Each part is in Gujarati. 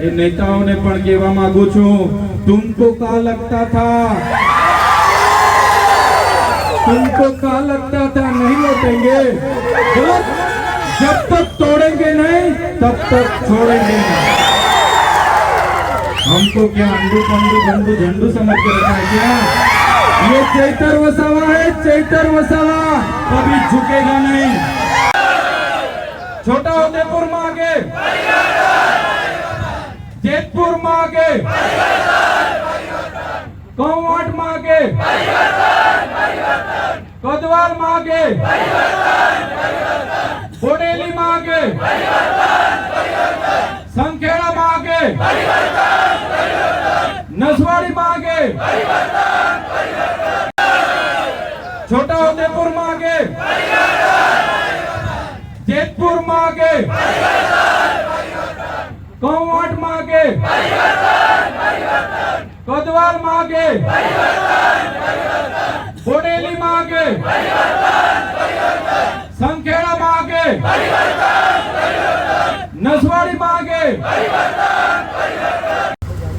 એ નેતાઓને પણ કહેવા માંગુ છું તુમકો કા લગતા થા तुमको क्या लगता था नहीं लौटेंगे बोलो जब तक तोड़ेंगे नहीं तब तक छोड़ेंगे नहीं हमको क्या अंडू पंडू झंडू झंडू समझ के रखा है क्या ये चैतर वसावा है चैतर वसावा कभी झुकेगा नहीं छोटा उदयपुर में आगे जेतपुर में आगे कौवाट में आगे कदवाल में आगे बोडेली में आगे संखेड़ा में आगे नसवाड़ी में आगे छोटा उदयपुर में आगे जेतपुर में आगे આગે કદવાલમાં આગે બોડેલી માં આગે સંખેડા માં નસવાડી માં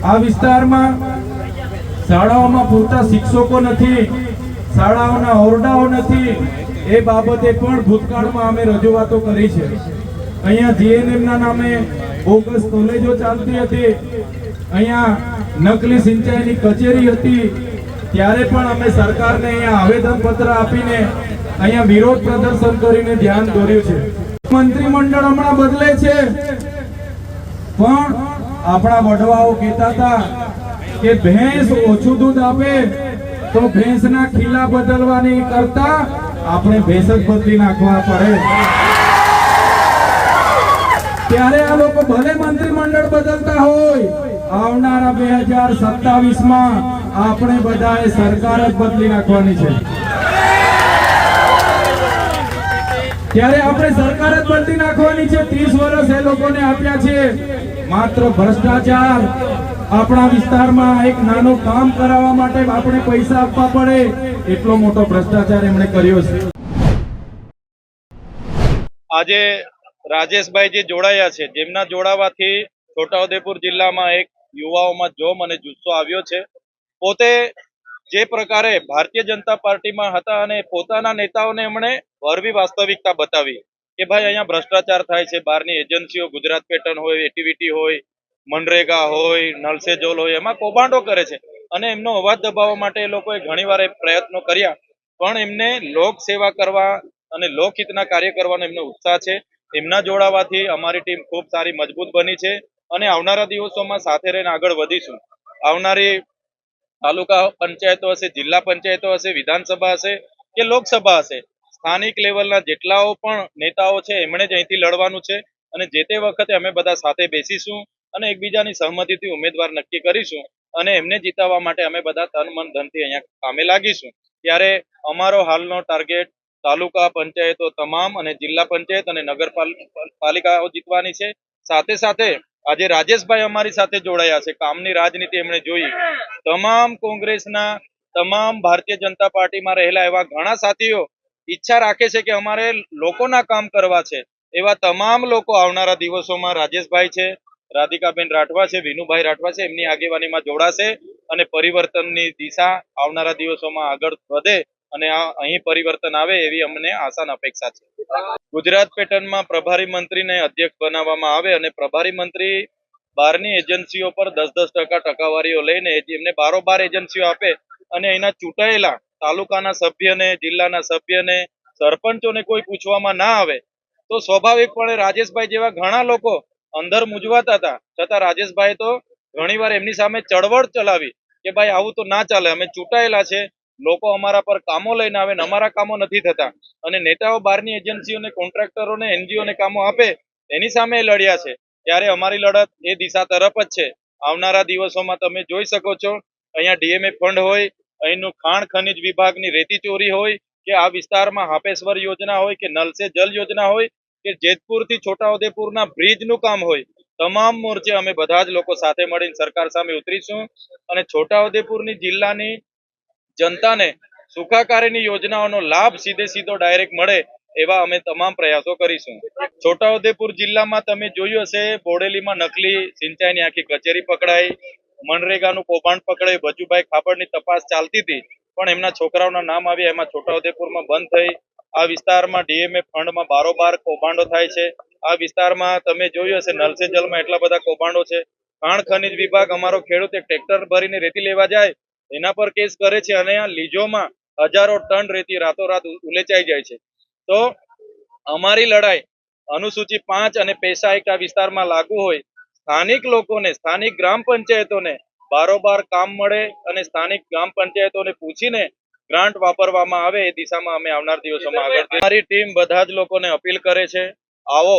આ વિસ્તારમાં શાળાઓમાં પૂરતા શિક્ષકો નથી, શાળાઓના ઓરડાઓ નથી. એ બાબતે પણ ભૂતકાળમાં અમે રજૂઆતો કરી છે. અહીંયા જીએનએમના નામે બોગસ કોલેજો ચાલતી હતી. અહીંયા નકલી સિંચાઈની કચેરી હતી. ત્યારે પણ અમે સરકારને અહીંયા આવેદન પત્ર આપીને અહીંયા વિરોધ પ્રદર્શન કરીને ધ્યાન દોર્યું છે. મંત્રીમંડળ હમણાં બદલે છે. પણ આપણા વડવાઓ કહેતા હતા કે ભેંસ ઓછું દૂધ આપે તો ભેંસના ખીલા બદલવાની કરતા, આપણે ભેંસ જ બદલી નાખવા પડે. ત્યારે આ લોકો ભલે મંત્રીમંડળ બદલતા હોય, આવનારા બે માં આપણે બધાએ સરકાર જ બદલી નાખવાની છે. ત્યારે આપણે સરકાર જ બદલી નાખવાની છે. ત્રીસ વર્ષ એ લોકોને આપ્યા છે. માત્ર ભ્રષ્ટાચાર આપણા વિસ્તારમાં એક નાનું કામ કરાવવા માટે આપણે પૈસા આપવા પડે, એટલો મોટો ભ્રષ્ટાચાર એમણે કર્યો છે. આજે રાજેશભાઈ જે જોડાયા છે, જેમના જોડાવાથી છોટાઉદેપુર જિલ્લામાં એક યુવાઓમાં જોમ અને જુસ્સો આવ્યો છે. પોતે જે પ્રકારે ભારતીય જનતા પાર્ટીમાં હતા અને પોતાના નેતાઓને એમણે વરવી વાસ્તવિકતા બતાવી કે ભાઈ અહીંયા ભ્રષ્ટાચાર થાય છે, બહારની એજન્સીઓ, ગુજરાત પેટર્ન હોય, એટીવીટી હોય, મનરેગા હોય, નલસે જોલ હોય, એમાં કૌભાંડો કરે છે. અને એમનો અવાજ દબાવવા માટે એ લોકોએ ઘણીવાર પ્રયત્નો કર્યા, પણ એમને લોક સેવા કરવા અને લોકહિતના કાર્ય કરવાનો એમનો ઉત્સાહ છે. એમના જોડાવાથી અમારી ટીમ ખૂબ સારી મજબૂત બની છે અને આવનારા દિવસોમાં સાથે રહીને આગળ વધીશું. આવનારી તાલુકા પંચાયતો હશે, જિલ્લા પંચાયતો હશે, વિધાનસભા હશે કે લોકસભા હશે, સ્થાનિક લેવલના જેટલાઓ પણ નેતાઓ છે, એમણે જ અહીંથી લડવાનું છે અને જે તે વખતે અમે બધા સાથે બેસીશું અને એકબીજાની સહમતિથી ઉમેદવાર નક્કી કરીશું અને એમને જીતાવવા માટે અમે બધા તન મન ધનથી અહીંયા કામે લાગીશું. ત્યારે અમારો હાલનો ટાર્ગેટ તાલુકા પંચાયતો તમામ અને જિલ્લા પંચાયત અને નગરપાલિકાઓ જીતવાની છે. સાથે સાથે આજે રાજેશભાઈ અમારી સાથે જોડાયા છે. કામની રાજનીતિ એમણે જોઈ. તમામ કોંગ્રેસના, તમામ ભારતીય જનતા પાર્ટીમાં રહેલા એવા ઘણા સાથીઓ ઈચ્છા રાખે છે કે અમારે લોકોના કામ કરવા છે. એવા તમામ લોકો આવનારા દિવસોમાં રાજેશભાઈ છે, રાધિકાબેન રાઠવા છે, વિનુભાઈ રાઠવા છે, એમની આગેવાનીમાં જોડાશે અને પરિવર્તનની દિશા આવનારા દિવસોમાં આગળ વધે. અને અહીં પરિવર્તન આવે એવી અમને આશા અપેક્ષા છે. ગુજરાત પેટર્નમાં પ્રભારી મંત્રીને અધ્યક્ષ બનાવવામાં આવે અને પ્રભારી મંત્રી બહારની એજન્સીઓ પર દસ દસ ટકા ટકાવારીઓ લઈને એમને બારોબાર એજન્સીઓ આપે અને એના ચૂંટાયેલા તાલુકાના સભ્યને, જિલ્લાના સભ્યને, સરપંચોને કોઈ પૂછવામાં ના આવે, તો સ્વાભાવિકપણે રાજેશભાઈ જેવા ઘણા લોકો અંદર મૂંઝવાતા હતા. છતાં રાજેશભાઈ તો ઘણીવાર એમની સામે ચળવળ ચલાવી કે ભાઈ આવું તો ના ચાલે, અમે ચૂંટાયેલા છે લોકો અમારા પર કામો લઈને આવે ને અમારા કામો નથી થતા. અને નેતાઓ બહારની એજન્સીઓને, કોન્ટ્રાક્ટરોને, એનજીઓને કામો આપે, એની સામે લડ્યા છે. ત્યારે અમારી લડત એ દિશા તરફ જ છે. આવનારા દિવસોમાં તમે જોઈ શકો છો, અહીંયા ડીએમએ ફંડ હોય, અહીંનું ખાણ ખનિજ વિભાગની રેતી ચોરી હોય, કે આ વિસ્તારમાં હાપેશ્વર યોજના હોય, કે નલ સે જલ યોજના હોય, કે જેતપુરથી છોટાઉદેપુરના બ્રિજનું કામ હોય, તમામ મોરચે અમે બધા જ લોકો સાથે મળીને સરકાર સામે ઉતરીશું. અને છોટાઉદેપુરની જિલ્લાની જનતાને સુખાકારીની યોજનાઓનો લાભ સીધે સીધો ડાયરેક્ટ મળે એવા અમે તમામ પ્રયાસો કરીશું. છોટાઉદેપુર જિલ્લામાં તમે જોયું હશે, બોડેલીમાં નકલી સિંચાઈની આખી કચેરી પકડાઈ, મનરેગાનું કૌભાંડ પકડાયું બચુભાઈ ખાબડની તપાસ ચાલતી હતી, પણ એમના છોકરાઓના નામ આવ્યા, એમાં છોટાઉદેપુરમાં બંધ થઈ. આ વિસ્તારમાં ડીએમએ ફંડમાં બારોબાર કૌભાંડો થાય છે. આ વિસ્તારમાં તમે જોયું હશે નલસે જલમાં એટલા બધા કૌભાંડો છે. ખાણ ખનિજ વિભાગ, અમારો ખેડૂત એક ટ્રેક્ટર ભરીને રેતી લેવા જાય એના પર કેસ કરે છે અને આ લીજોમાં હજારો ટન રેતી રાતોરાત ઉલેચાઈ જાય છે તો અમારી લડાઈ અનુસૂચિ પાંચ અને પેશા એક વિસ્તારમાં લાગુ હોય, સ્થાનિક લોકોને, સ્થાનિક ગ્રામ પંચાયતોને બારોબાર કામ મળે અને સ્થાનિક ગ્રામ પંચાયતોને પૂછીને ગ્રાન્ટ વાપરવામાં આવે એ દિશામાં અમે આવનાર દિવસોમાં આગળ. અમારી ટીમ બધા જ લોકોને અપીલ કરે છે, આવો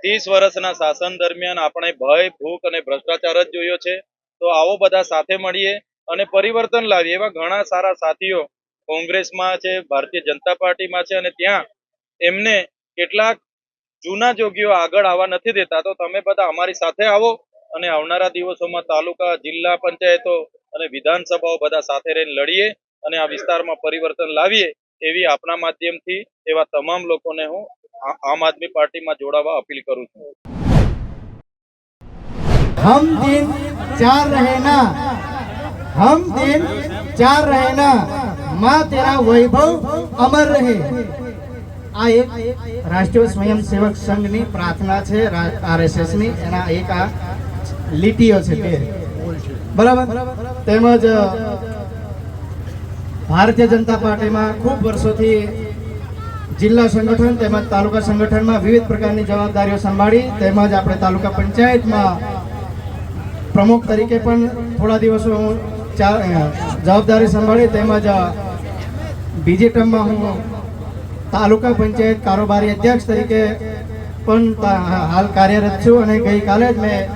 ત્રીસ વર્ષના શાસન દરમિયાન આપણે ભય, ભૂખ અને ભ્રષ્ટાચાર જ જોયો છે, તો આવો બધા સાથે મળીએ અને પરિવર્તન લાવીએ એવા ઘણા સારા સાથીઓ કોંગ્રેસમાં છે ભારતીય જનતા પાર્ટીમાં છે અને ત્યાં એમને કેટલાક જૂના જોગીઓ આગળ આવવા નથી દેતા તો તમે બધા અમારી સાથે આવો અને આવનારા દિવસોમાં તાલુકા જિલ્લા પંચાયતો અને વિધાનસભાઓ બધા સાથે રહીને લડીએ અને આ વિસ્તારમાં પરિવર્તન લાવીએ એવી આપણા માધ્યમથી એવા તમામ લોકોને હું આ- આમ આદમી પાર્ટીમાં જોડાવા અપીલ કરું છું हम दिन चार रहना हम दिन चार रहना माँ तेरा वैभव अमर રહે આ એક રાષ્ટ્રીય સ્વયંસેવક સંઘની પ્રાર્થના છે આરએસએસ ની એના એક આ લીટીઓ છે બે બરાબર તેમજ ભારતીય જનતા પાર્ટીમાં ખૂબ વર્ષોથી જિલ્લા સંગઠન તેમજ તાલુકા સંગઠનમાં વિવિધ પ્રકારની જવાબદારીઓ સંભાળી તેમજ આપણે તાલુકા પંચાયતમાં પ્રમુખ તરીકે પણ થોડા દિવસો હું ચા- અ, જવાબદારી સંભાળી તેમજ બીજી ટર્મમાં હું તાલુકા પંચાયત કારોબારી અધ્યક્ષ તરીકે પણ હાલ કાર્યરત છું અને ગઈકાલે જ મેં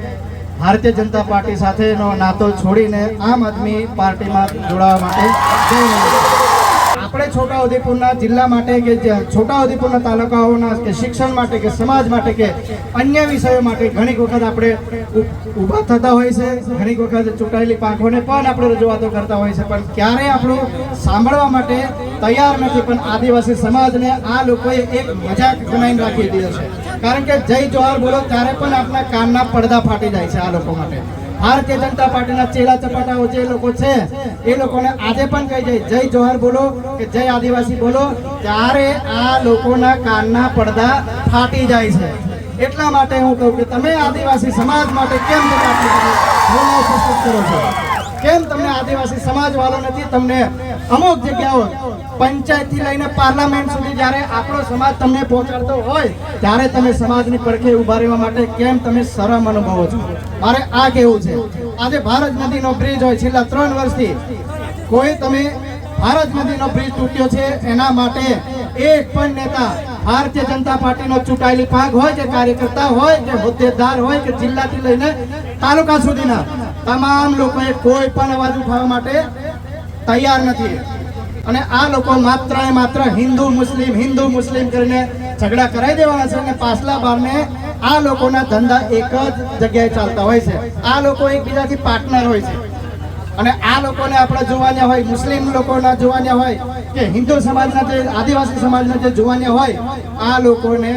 ભારતીય જનતા પાર્ટી સાથેનો નાતો છોડીને આમ આદમી પાર્ટીમાં જોડાવા માટે જઈ રહ્યો આપણે છોટાઉદેપુરના જિલ્લા માટે કે છોટાઉદેપુરના તાલુકાઓના કે શિક્ષણ માટે કે સમાજ માટે કે અન્ય વિષયો માટે ઘણી વખત આપણે ઊભા થતા હોય છે. ઘણી વખત ચૂંટાયેલી પાંખોને પણ આપણે રજૂઆતો કરતા હોય છે. પણ ક્યારેય આપણું સાંભળવા માટે તૈયાર નથી. પણ આદિવાસી સમાજને આ લોકોએ એક મજાક બનાવીને રાખી દીધો છે. કારણ કે જય જોહર બોલો, ત્યારે પણ આપણા કાનના પડદા ફાટી જાય છે આ લોકો માટે. ભારતીય જનતા પાર્ટીના ચેલા ચપાટાઓ જે લોકો છે, એ લોકોને આજે પણ કહી જાય, જય જોહર બોલો કે જય આદિવાસી બોલો. ત્યારે આ લોકોના કાનના પડદા ફાટી જાય છે. એટલા માટે હું કહું કે તમે આદિવાસી સમાજ માટે કેમ તમે કરો છો? કેમ તમને આદિવાસી સમાજ વાળો નથી, તમને અમુક જગ્યાઓ પંચાયતથી લઈને પાર્લામેન્ટ સુધી જ્યારે આપણો સમાજ તમને પહોંચાડતો હોય, ત્યારે તમે સમાજની પડખે ઊભા રહેવા માટે કેમ તમે શરમ અનુભવો છો? મારે આ કેવું છે. આજે ભારત નદીનો બ્રિજ હોય, છેલ્લા ત્રણ વર્ષથી કોઈ તમે ભારત નદીનો બ્રિજ તૂટ્યો છે, એના માટે એક પણ નેતા ભારતીય જનતા પાર્ટીનો ચૂંટાયેલી ભાગ હોય કે કાર્યકર્તા હોય કે હોદ્દેદાર હોય કે જિલ્લાથી લઈને તાલુકા સુધીના તમામ લોકોએ કોઈ પણ અવાજ ઉઠાવવા માટે તૈયાર નથી. અને આ લોકો માત્ર ને માત્ર હિન્દુ, મુસ્લિમ હિન્દુ, મુસ્લિમ કરીને ઝઘડા કરાવી દેવાના છે અને પાછલા બારને આ લોકોના ધંધા એક જ જગ્યાએ ચાલતા હોય છે. આ લોકો એકબીજાથી પાર્ટનર હોય છે. અને આ લોકોને આપણે જોવાના હોય, મુસ્લિમ લોકોના જોવાના હોય કે હિન્દુ સમાજના જે આદિવાસી સમાજના જે જોવાના હોય, આ લોકોને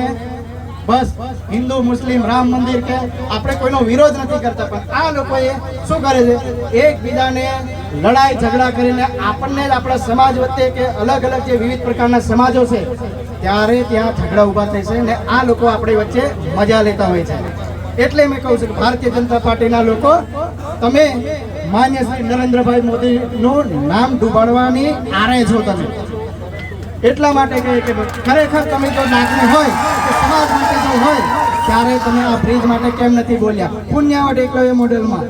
બસ, હિન્દુ, મુસ્લિમ, રામ મંદિર કે આપણે કોઈનો વિરોધ નથી કરતા, પણ આ લોકોએ શું કરે છે? એકબીજાને લડાઈ, ઝઘડા કરીને આપણને જ આપણા સમાજ વચ્ચે કે અલગ અલગ જે વિવિધ પ્રકારના સમાજો છે, ત્યારે ત્યાં ઝઘડા ઊભા થાય છે અને આ લોકો આપણી વચ્ચે મજા લેતા હોય છે. એટલે મેં કહું છું કે ભારતીય જનતા પાર્ટીના લોકો, તમે માન્ય શ્રી નરેન્દ્રભાઈ મોદીનું નામ ડૂબાડવાની આરે છો તમે. એટલા માટે કહે કે ખરેખર તમે જો નાગરિક હોય તો સમાજ માટે હોય ત્યારે તમે આ બ્રિજ માટે કેમ નથી બોલ્યા? પુણ્યાવટ એકલવ્ય મોડેલમાં.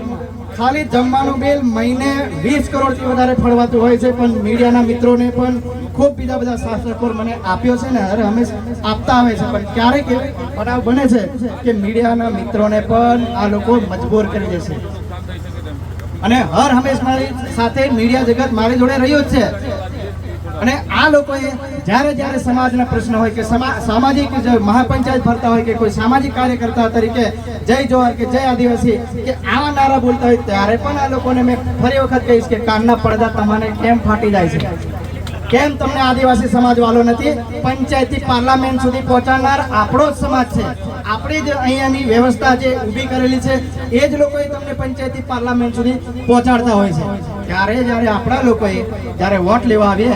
ખાલી જમવાનું બિલ મહિને વીસ કરોડથી વધારે ફળવાતું હોય છે, પણ મીડિયાના મિત્રોને પણ ખૂબ બીજા બધા શાસ્ત્રકોર મને આપ્યો છે ને અરે હંમેશા આપતા આવે છે. પણ ક્યારેક એવી બનાવ બને છે કે મીડિયાના મિત્રોને પણ આ લોકો મજબૂર કરી દે છે. અને હર હંમેશ મારી સાથે મીડિયા જગત મારી જોડે રહ્યું જ છે. અને આ લોકોએ જ્યારે જ્યારે સમાજના પ્રશ્ન હોય કે સમા- સામાજિક મહાપંચાયત ભરતા હોય કે કોઈ સામાજિક કાર્યકર્તા તરીકે, જય જોહર કે જય આદિવાસી, કે આવા નારા બોલતા હોય, ત્યારે પણ આ લોકોને મેં ફરી વખત કહીશ કે કાનના પડદા તમારે કેમ ફાટી જાય છે? કેમ તમને આદિવાસી સમાજ વાલો નથી? પંચાયતી પાર્લામેન્ટ સુધી પહોંચાડનાર આપણો જ સમાજ છે. આપણી જ અહીંયાની વ્યવસ્થા જે ઊભી કરેલી છે, એ જ લોકોએ તમને પંચાયતી પાર્લામેન્ટ સુધી પહોંચાડતા હોય છે. ત્યારે જ્યારે આપણા લોકોએ જ્યારે વોટ લેવા આવીએ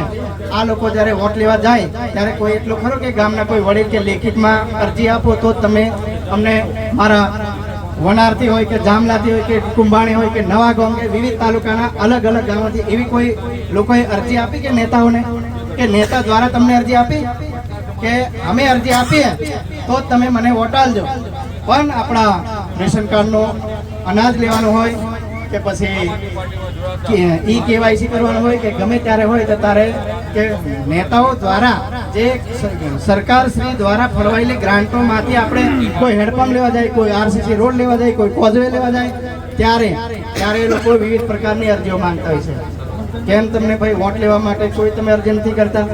આ લોકો જ્યારે વોટ લેવા જાય, ત્યારે કોઈ એટલો ખરો કે ગામના કોઈ વડીલ કે લેખિતમાં અરજી આપો તો તમે અમને મારા વનારથી હોય કે જામલાથી હોય કે કુંભાણી હોય કે નવા ગામ કે વિવિધ તાલુકાના અલગ અલગ ગામોથી એવી કોઈ લોકોએ અરજી આપી કે નેતાઓને? કે નેતા દ્વારા તમને અરજી આપી? કે અમે અરજી આપીએ તો તમે મને વોટ આલજો પણ આપણા રેશન કાર્ડનો અનાજ લેવાનું હોય કે પછી ઈ કેવાયસી કરવાનું હોય કે ગમે ત્યારે હોય તો તારે કે નેતાઓ દ્વારા જે સરકાર શ્રી દ્વારા ફળવાયેલી ગ્રાન્ટોમાંથી આપણે કોઈ હેડપંપ લેવા જાય, કોઈ આરસીસી રોડ લેવા જાય, કોઈ કોઝવે લેવા જાય, ત્યારે ત્યારે એ લોકો વિવિધ પ્રકારની અરજીઓ માંગતા હોય છે. કેમ તમને ભાઈ વોટ લેવા માટે કોઈ તમે અરજી નથી કરતા?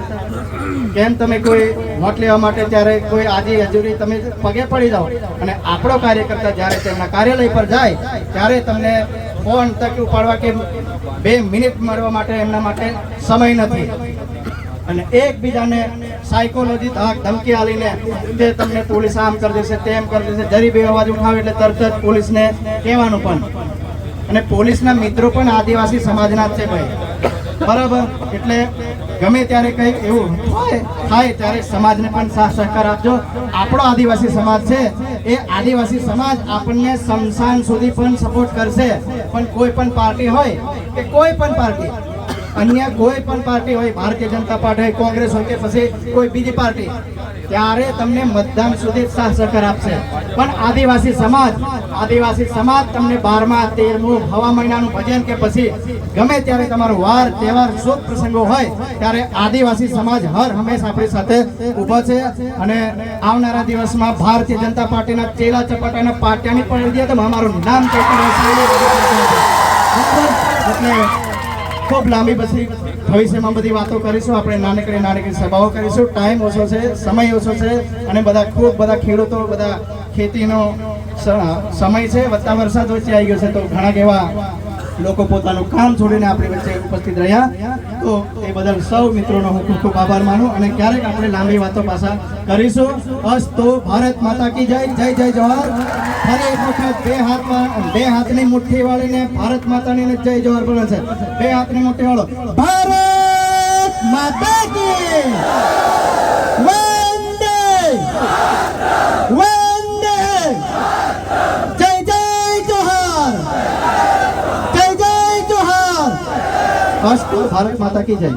કેમ તમે કોઈ વોટ લેવા માટે ત્યારે કોઈ આજી હજુરી તમે પગે પડી જાઓ? અને આપણો કાર્યકર્તા જ્યારે તેમના કાર્યાલય પર જાય, ત્યારે તમને ફોન તક ઉપાડવા કે બે મિનિટ મળવા માટે એમના માટે સમય નથી. અને એકબીજાને સાયકોલોજી ધાક ધમકી આલીને તે તમને પોલીસ આમ કરી દેશે, તેમ કરી દેશે જરી બે અવાજ ઉઠાવે એટલે તરત જ પોલીસને કહેવાનું પણ. અને પોલીસના મિત્રો પણ આદિવાસી સમાજના જ છે ભાઈ. બરાબર? એટલે ગમે ત્યારે કંઈક એવું હોય, થાય ત્યારે સમાજને પણ સાથ સહકાર આપજો. આપણો આદિવાસી સમાજ છે, એ આદિવાસી સમાજ આપણને શમશાન સુધી પણ સપોર્ટ કરશે. પણ કોઈ પણ પાર્ટી હોય કે કોઈ પણ પાર્ટી અન્ય કોઈ પણ પાર્ટી હોય, ભારતીય જનતા પાર્ટી હોય, કોંગ્રેસ હોય કે પછી કોઈ બીજી પાર્ટી, ત્યારે તમને મતદાન સુધી સાથ સહકાર આપશે. પણ આદિવાસી સમાજ આદિવાસી સમાજ તમને બારમા, તેરમું હવા મહિનાનું ભજન કે પછી ગમે ત્યારે તમારો વાર, તહેવાર, શુભ પ્રસંગો હોય, ત્યારે આદિવાસી સમાજ હર હંમેશા આપણી સાથે ઊભો છે. અને આવનારા દિવસમાં ભારતીય જનતા પાર્ટીના ચેલા ચપાટાના પાટિયાની પણ દે તો અમારું નામ એટલે ખૂબ લાંબી બધી ભવિષ્યમાં બધી વાતો કરીશું. આપણે નાનકડી નાનકડી સભાઓ કરીશું. ટાઈમ ઓછો છે, સમય ઓછો છે અને બધા ખૂબ બધા ખેડૂતો, બધા ખેતીનો સમય છે. વધતા વરસાદ વચ્ચે આવી ગયો છે. તો ઘણા એવા લોકો પોતાનું કામ છોડીને આપણી વચ્ચે ઉપસ્થિત રહ્યા. તો એ બદલ સૌ મિત્રોનો હું ખૂબ ખૂબ આભાર માનું અને ક્યારેક આપણે લાંબી વાતો પાછા કરીશું. બસ તો ભારત માતા કી જય જય જય જવાહર. ફરી એક વખત બે હાથમાં, બે હાથની મુઠ્ઠી વાળીને ભારત માતાની જય જવાહર બોલે છે. બે હાથની મુઠ્ઠી વાળો, ભારત માતા કી વંદે વંદે જય જય જોહાર અસ્તુ ભારત માતા કી જય.